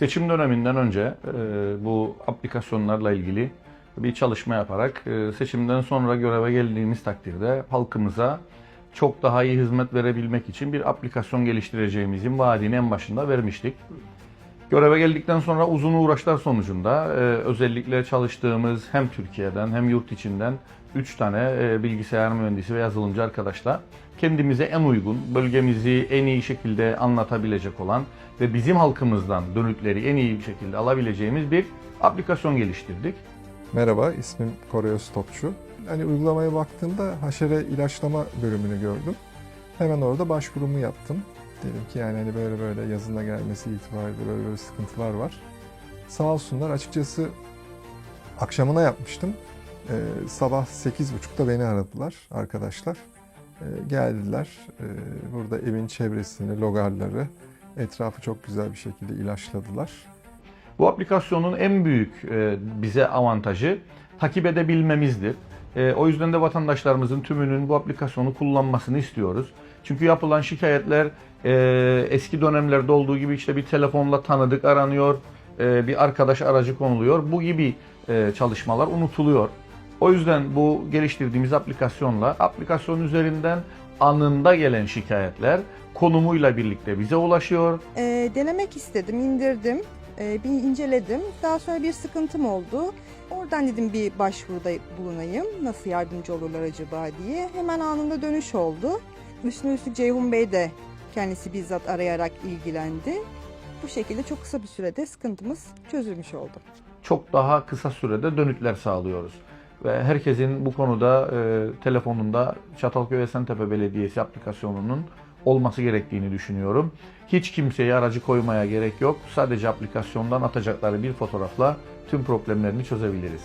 Seçim döneminden önce e, bu aplikasyonlarla ilgili bir çalışma yaparak e, seçimden sonra göreve geldiğimiz takdirde halkımıza çok daha iyi hizmet verebilmek için bir aplikasyon geliştireceğimizin vaadini en başında vermiştik. Göreve geldikten sonra uzun uğraşlar sonucunda e, özellikle çalıştığımız hem Türkiye'den hem yurt içinden 3 tane e, bilgisayar mühendisi ve yazılımcı arkadaşla kendimize en uygun, bölgemizi en iyi şekilde anlatabilecek olan ve bizim halkımızdan dönütleri en iyi bir şekilde alabileceğimiz bir aplikasyon geliştirdik. Merhaba, ismim Koray Öztopçu. Hani uygulamaya baktığımda haşere ilaçlama bölümünü gördüm. Hemen orada başvurumu yaptım. Dedim ki yani hani böyle böyle yazına gelmesi itibariyle böyle böyle sıkıntılar var. Sağ olsunlar açıkçası akşamına yapmıştım. Ee, sabah 8.30'da beni aradılar arkadaşlar. Ee, geldiler. Ee, burada evin çevresini, logarları, etrafı çok güzel bir şekilde ilaçladılar. Bu aplikasyonun en büyük e, bize avantajı takip edebilmemizdir. E, o yüzden de vatandaşlarımızın tümünün bu aplikasyonu kullanmasını istiyoruz. Çünkü yapılan şikayetler e, eski dönemlerde olduğu gibi işte bir telefonla tanıdık aranıyor, e, bir arkadaş aracı konuluyor. Bu gibi e, çalışmalar unutuluyor. O yüzden bu geliştirdiğimiz aplikasyonla aplikasyon üzerinden anında gelen şikayetler konumuyla birlikte bize ulaşıyor. Ee, denemek istedim, indirdim, ee, bir inceledim. Daha sonra bir sıkıntım oldu. Oradan dedim bir başvuruda bulunayım. Nasıl yardımcı olurlar acaba diye. Hemen anında dönüş oldu. Üstüne üstlük Ceyhun Bey de kendisi bizzat arayarak ilgilendi. Bu şekilde çok kısa bir sürede sıkıntımız çözülmüş oldu. çok daha kısa sürede dönütler sağlıyoruz. Ve herkesin bu konuda e, telefonunda Çatalköy Esentepe Belediyesi aplikasyonunun olması gerektiğini düşünüyorum. Hiç kimseye aracı koymaya gerek yok. Sadece aplikasyondan atacakları bir fotoğrafla tüm problemlerini çözebiliriz.